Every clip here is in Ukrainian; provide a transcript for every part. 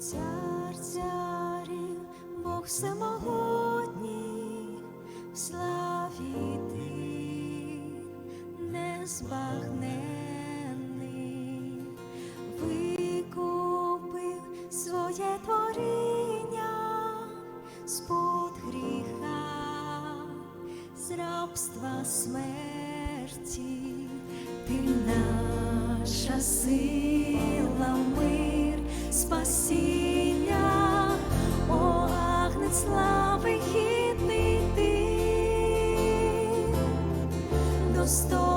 Цар царів, Бог всемогутній, в славі ти незбагненний, викупив своє творіння з-под гріха, з рабства смерті, ти ми Христос.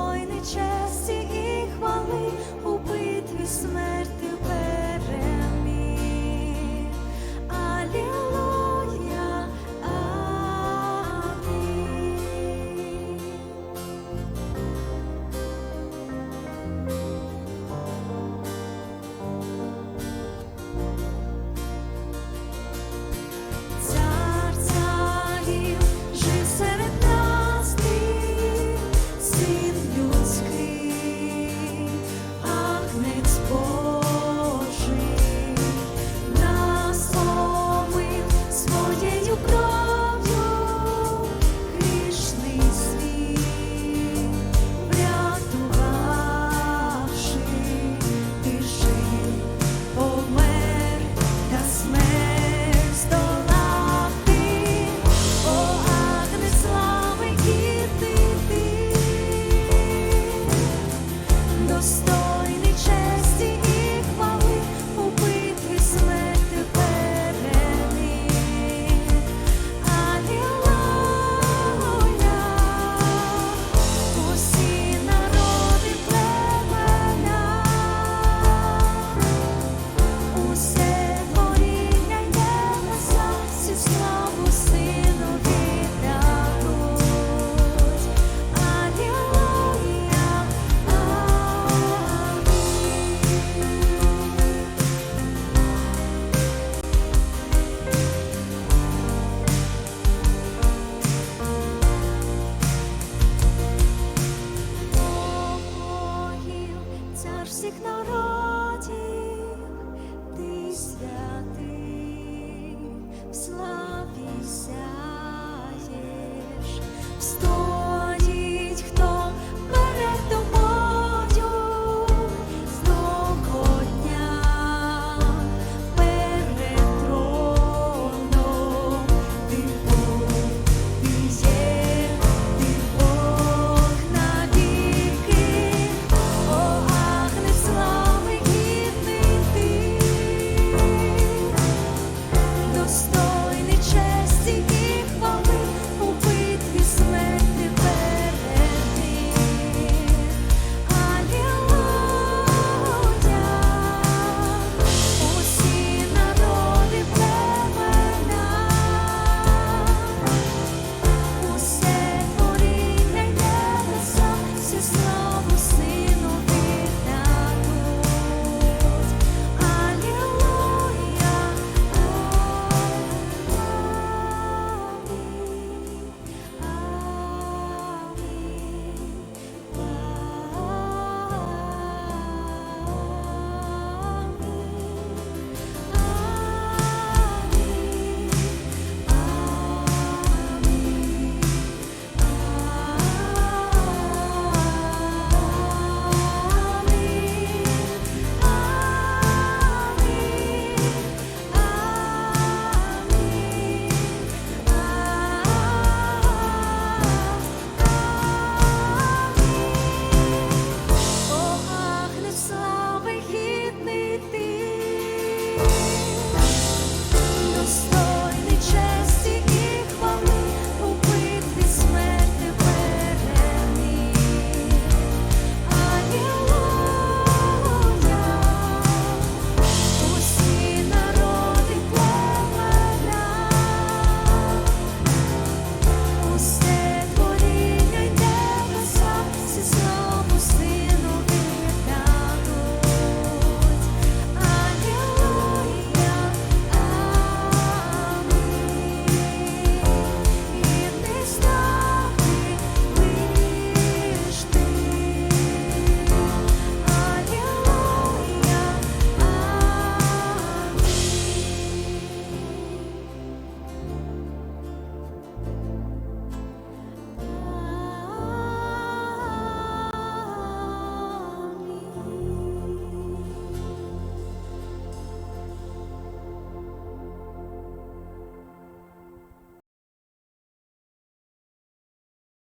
всіх народів.